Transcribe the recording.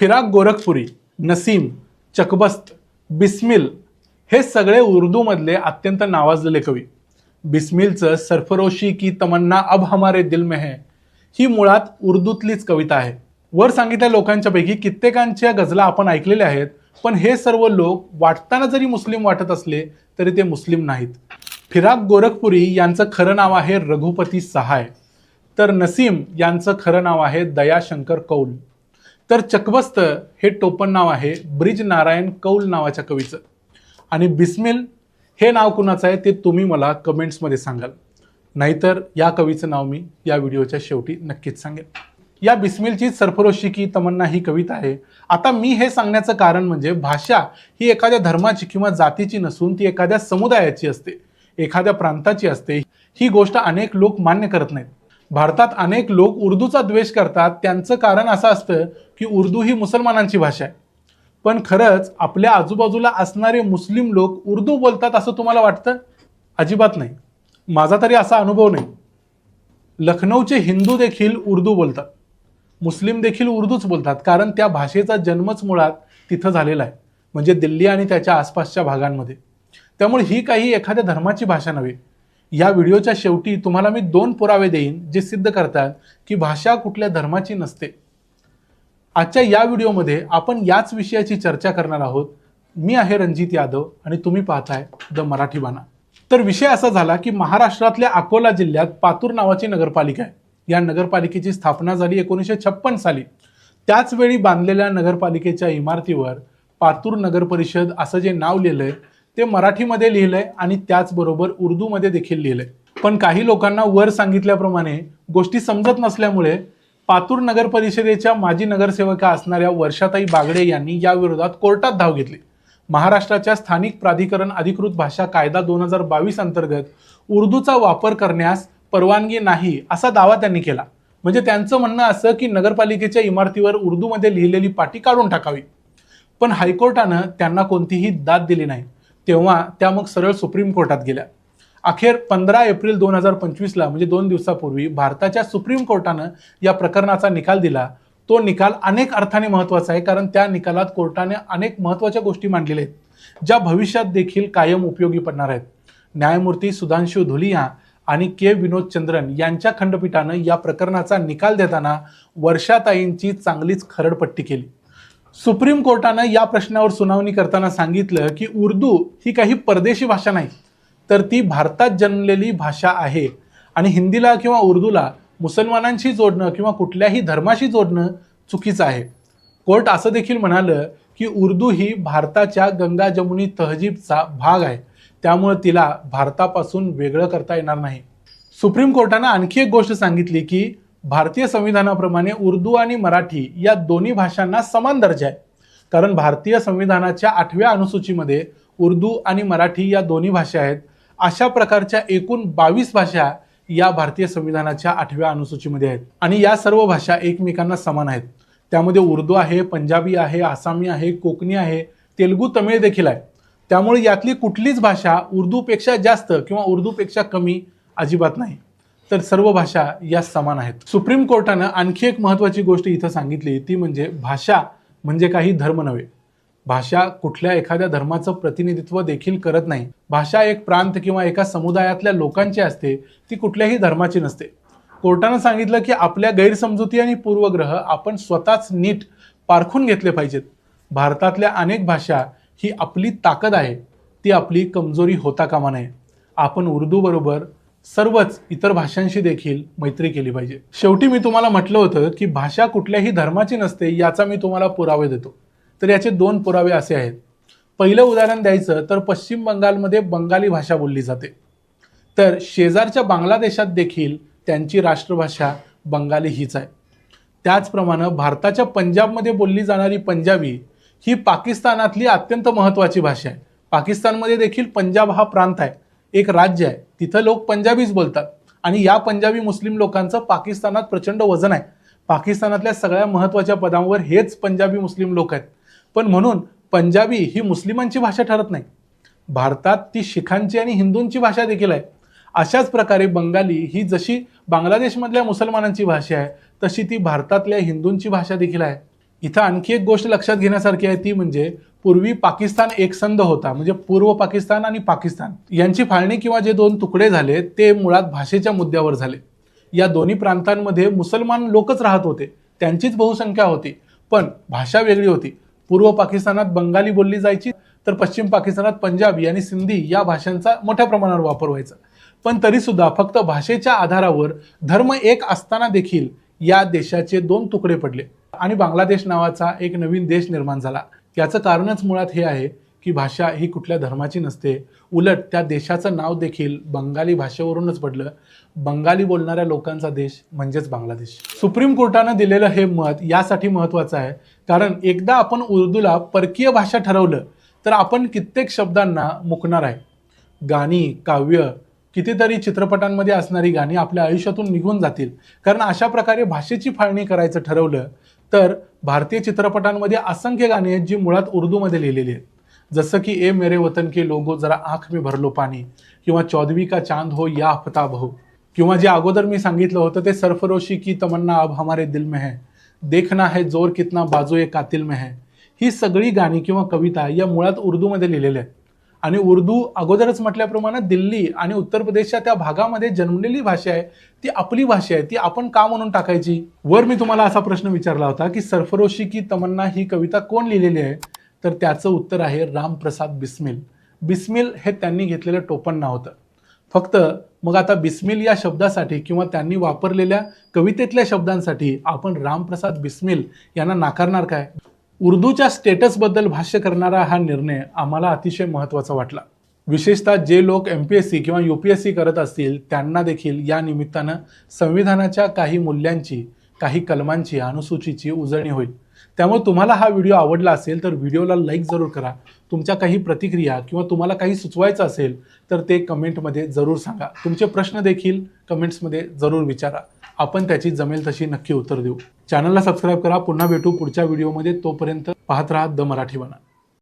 फिराक गोरखपुरी नसीम चकबस्त बिस्मिल हे सगळे उर्दूमधले अत्यंत नावाजलेले कवी. बिस्मिलचं सरफरोशी की तमन्ना अब हमारे दिल में है ही मुळात उर्दूतलीच कविता आहे. वर सांगितल्या लोकांच्यापैकी कित्येकांच्या गझला आपण ऐकलेल्या आहेत पण हे सर्व लोक वाटताना जरी मुस्लिम वाटत असले तरी ते मुस्लिम नाहीत. फिराक गोरखपुरी यांचं खरं नाव आहे रघुपती सहाय. तर नसीम यांचं खरं नाव आहे दयाशंकर कौल. तर चकबस्त हे टोपण नाव आहे ब्रिज नारायण कौल नावाच्या कवीचं. आणि बिस्मिल हे नाव कुणाचं आहे ते तुम्ही मला कमेंट्समध्ये सांगाल. नाहीतर या कवीचं नाव मी या व्हिडिओच्या शेवटी नक्कीच सांगेन. या बिस्मिलची सरफरोशी की तमन्ना ही कविता आहे. आता मी हे सांगण्याचं कारण म्हणजे भाषा ही एखाद्या धर्माची किंवा जातीची नसून ती एखाद्या समुदायाची असते. एखाद्या प्रांताची असते. ही गोष्ट अनेक लोक मान्य करत नाहीत. भारतात अनेक लोक उर्दूचा द्वेष करतात. त्यांचं कारण असं असतं की उर्दू ही मुसलमानांची भाषा आहे. पण खरंच आपल्या आजूबाजूला असणारे मुस्लिम लोक उर्दू बोलतात असं तुम्हाला वाटतं? अजिबात नाही. माझा तरी असा अनुभव नाही. लखनौचे हिंदू देखील उर्दू बोलतात. मुस्लिम देखील उर्दूच बोलतात. कारण त्या भाषेचा जन्मच मुळात तिथं झालेला आहे. म्हणजे दिल्ली आणि त्याच्या आसपासच्या भागांमध्ये. त्यामुळे ही काही एखाद्या धर्माची भाषा नव्हे. या व्हिडिओच्या शेवटी तुम्हाला मी दोन पुरावे देईन जे सिद्ध करतात की भाषा कुठल्या धर्माची नसते. आजच्या या व्हिडिओमध्ये आपण याच विषयाची चर्चा करणार आहोत. मी आहे रणजित यादव आणि तुम्ही पाहताय द मराठी बाणा. तर विषय असा झाला की महाराष्ट्रातल्या अकोला जिल्ह्यात पातूर नावाची नगरपालिका आहे. या नगरपालिकेची स्थापना झाली एकोणीसशे छप्पन साली. त्याच वेळी बांधलेल्या नगरपालिकेच्या इमारतीवर पातूर नगर परिषद असं जे नाव लिहिलंय ते मराठीमध्ये लिहिलंय आणि त्याचबरोबर उर्दूमध्ये देखील लिहिलंय. पण काही लोकांना वर सांगितल्याप्रमाणे गोष्टी समजत नसल्यामुळे पातूर नगर परिषदेच्या माजी नगरसेवका असणाऱ्या वर्षाताई बागडे यांनी या विरोधात कोर्टात धाव घेतली. महाराष्ट्राच्या स्थानिक प्राधिकरण अधिकृत भाषा कायदा दोन हजार बावीस अंतर्गत उर्दूचा वापर करण्यास परवानगी नाही असा दावा त्यांनी केला. म्हणजे त्यांचं म्हणणं असं की नगरपालिकेच्या इमारतीवर उर्दूमध्ये लिहिलेली पाटी काढून टाकावी. पण हायकोर्टानं त्यांना कोणतीही दाद दिली नाही. तेव्हा त्या मग सरळ सुप्रीम कोर्टात गेल्या. अखेर पंधरा एप्रिल दोन हजार पंचवीसला म्हणजे दोन दिवसापूर्वी भारताच्या सुप्रीम कोर्टानं या प्रकरणाचा निकाल दिला. तो निकाल अनेक अर्थाने महत्त्वाचा आहे कारण त्या निकालात कोर्टाने अनेक महत्त्वाच्या गोष्टी मांडलेल्या आहेत ज्या भविष्यात देखील कायम उपयोगी पडणार आहेत. न्यायमूर्ती सुधांशु धुलिया आणि के विनोद चंद्रन यांच्या खंडपीठानं या प्रकरणाचा निकाल देताना वर्षाताईंची चांगलीच खरडपट्टी केली. सुप्रीम कोर्टानं या प्रश्नावर सुनावणी करताना सांगितलं की उर्दू ही काही परदेशी भाषा नाही तर ती भारतात जन्मलेली भाषा आहे. आणि हिंदीला किंवा उर्दूला मुसलमानांशी जोडणं किंवा कुठल्याही धर्माशी जोडणं चुकीचं आहे. कोर्ट असं देखील म्हणालं की उर्दू ही भारताच्या गंगा जमुनी तहजीबचा भाग आहे. त्यामुळे तिला भारतापासून वेगळं करता येणार नाही. सुप्रीम कोर्टानं आणखी एक गोष्ट सांगितली की भारतीय संविधानाप्रमाणे उर्दू आणि मराठी या दोन्ही भाषांना समान दर्जा आहे. कारण भारतीय संविधानाच्या आठव्या अनुसूचीमध्ये उर्दू आणि मराठी या दोन्ही भाषा आहेत. अशा प्रकारच्या एकूण बावीस भाषा या भारतीय संविधानाच्या आठव्या अनुसूचीमध्ये आहेत. आणि या सर्व भाषा एकमेकांना समान आहेत. त्यामध्ये उर्दू आहे पंजाबी आहे आसामी आहे कोकणी आहे तेलुगू तमिळ देखील आहे. त्यामुळे यातली कुठलीच भाषा उर्दूपेक्षा जास्त किंवा उर्दूपेक्षा कमी अजिबात नाही. तर सर्व भाषा या समान आहेत. सुप्रीम कोर्टानं आणखी एक महत्त्वाची गोष्ट इथं सांगितली ती म्हणजे भाषा म्हणजे काही धर्म नव्हे. भाषा कुठल्या एखाद्या धर्माचं प्रतिनिधित्व देखील करत नाही. भाषा एक प्रांत किंवा एका समुदायातल्या लोकांची असते ती कुठल्याही धर्माची नसते. कोर्टानं सांगितलं की आपल्या गैरसमजुती आणि पूर्वग्रह आपण स्वतःच नीट पारखून घेतले पाहिजेत. भारतातल्या अनेक भाषा ही आपली ताकद आहे ती आपली कमजोरी होता कामा नये. आपण उर्दूबरोबर सर्वच इतर भाषांशी देखील मैत्री केली पाहिजे. शेवटी मी तुम्हाला म्हटलं होतं की भाषा कुठल्याही धर्माची नसते याचा मी तुम्हाला पुरावे देतो. तर याचे दोन पुरावे असे आहेत. पहिलं उदाहरण द्यायचं तर पश्चिम बंगालमध्ये बंगाली भाषा बोलली जाते. तर शेजारच्या बांगलादेशात देखील त्यांची राष्ट्रभाषा बंगाली हीच आहे. त्याचप्रमाणे भारताच्या पंजाबमध्ये बोलली जाणारी पंजाबी ही पाकिस्तानातली अत्यंत महत्त्वाची भाषा आहे. पाकिस्तानमध्ये देखील पंजाब हा प्रांत आहे. एक राज्य आहे. तिथं लोक पंजाबीच बोलतात. आणि या पंजाबी मुस्लिम लोकांचं पाकिस्तानात प्रचंड वजन आहे. पाकिस्तानातल्या सगळ्या महत्त्वाच्या पदांवर हेच पंजाबी मुस्लिम लोक आहेत. पण म्हणून पंजाबी ही मुस्लिमांची भाषा ठरत नाही. भारतात ती शिखांची आणि हिंदूंची भाषा देखील आहे. अशाच प्रकारे बंगाली ही जशी बांगलादेशमधल्या मुसलमानांची भाषा आहे तशी ती भारतातल्या हिंदूंची भाषा देखील आहे. इथं आणखी एक गोष्ट लक्षात घेण्यासारखी आहे ती म्हणजे पूर्वी पाकिस्तान एकसंध होता म्हणजे पूर्व पाकिस्तान आणि पाकिस्तान. यांची फाळणी किंवा जे दोन तुकडे झाले ते मुळात भाषेच्या मुद्द्यावर झाले. या दोन्ही प्रांतांमध्ये मुसलमान लोकच राहत होते त्यांचीच बहुसंख्या होती पण भाषा वेगळी होती. पूर्व पाकिस्तानात बंगाली बोलली जायची तर पश्चिम पाकिस्तानात पंजाबी आणि सिंधी या भाषांचा मोठ्या प्रमाणावर वापर व्हायचा. पण तरीसुद्धा फक्त भाषेच्या आधारावर धर्म एक असताना देखील या देशाचे दोन तुकडे पडले आणि बांगलादेश नावाचा एक नवीन देश निर्माण झाला. याचं कारणच मुळात हे आहे की भाषा ही कुठल्या धर्माची नसते. उलट त्या देशाचं नाव देखील बंगाली भाषेवरूनच पडलं. बंगाली बोलणाऱ्या लोकांचा देश म्हणजेच बांगलादेश. सुप्रीम कोर्टानं दिलेलं हे मत यासाठी महत्त्वाचं आहे. कारण एकदा आपण उर्दूला परकीय भाषा ठरवलं तर आपण कित्येक शब्दांना मुकणार आहे. गाणी काव्य कितीतरी चित्रपटांमध्ये असणारी गाणी आपल्या आयुष्यातून निघून जातील. कारण अशा प्रकारे भाषेची फाळणी करायचं ठरवलं तर भारतीय चित्रपटांमध्ये असंख्य गाणी आहेत जी मुळात उर्दूमध्ये लिहिलेली आहेत. जसं की ए मेरे वतन के लोगो जरा आँख में भरलो पाणी किंवा चौदवी का चांद हो या आफ्ताब हो किंवा जे अगोदर मी सांगितलं होतं ते सरफरोशी की तमन्ना अब हमारे दिल में है. देखना है जोर कितना बाजू ये कातिल में है. ही सगळी गाणी किंवा कविता या मुळात उर्दूमध्ये लिहिलेल्या आहेत. आणि उर्दू अगोदरच म्हटल्याप्रमाणे दिल्ली आणि उत्तर प्रदेशच्या त्या भागामध्ये जन्मलेली भाषा आहे ती आपली भाषा आहे ती आपण का म्हणून टाकायची? वर मी तुम्हाला असा प्रश्न विचारला होता की सरफरोशी की तमन्ना ही कविता कोण लिहिलेली आहे? तर त्याचं उत्तर आहे रामप्रसाद बिस्मिल. बिस्मिल हे त्यांनी घेतलेलं टोपण नाव होतं. फक्त मग आता बिस्मिल या शब्दासाठी किंवा त्यांनी वापरलेल्या कवितेतल्या शब्दांसाठी आपण रामप्रसाद बिस्मिल यांना नाकारणार काय? उर्दूच्या स्टेटसबद्दल भाष्य करणारा हा निर्णय आम्हाला अतिशय महत्त्वाचा वाटला. विशेषतः जे लोक एम पी एस सी किंवा यू पी एस सी करत असतील त्यांना देखील या निमित्तानं संविधानाच्या काही मूल्यांची काही कलमांची अनुसूचीची उजळणी होईल. त्यामुळे तुम्हाला हा व्हिडिओ आवडला असेल तर व्हिडिओला लाईक जरूर करा. तुमच्या काही प्रतिक्रिया किंवा तुम्हाला काही सुचवायचं असेल तर ते कमेंटमध्ये जरूर सांगा. तुमचे प्रश्न देखील कमेंट्समध्ये जरूर विचारा. आपण त्याची जमेल तशी नक्की उत्तर देऊ. चॅनलला सबस्क्राईब करा. पुन्हा भेटू पुढच्या व्हिडिओमध्ये तोपर्यंत पाहत राहा द मराठी म्हणा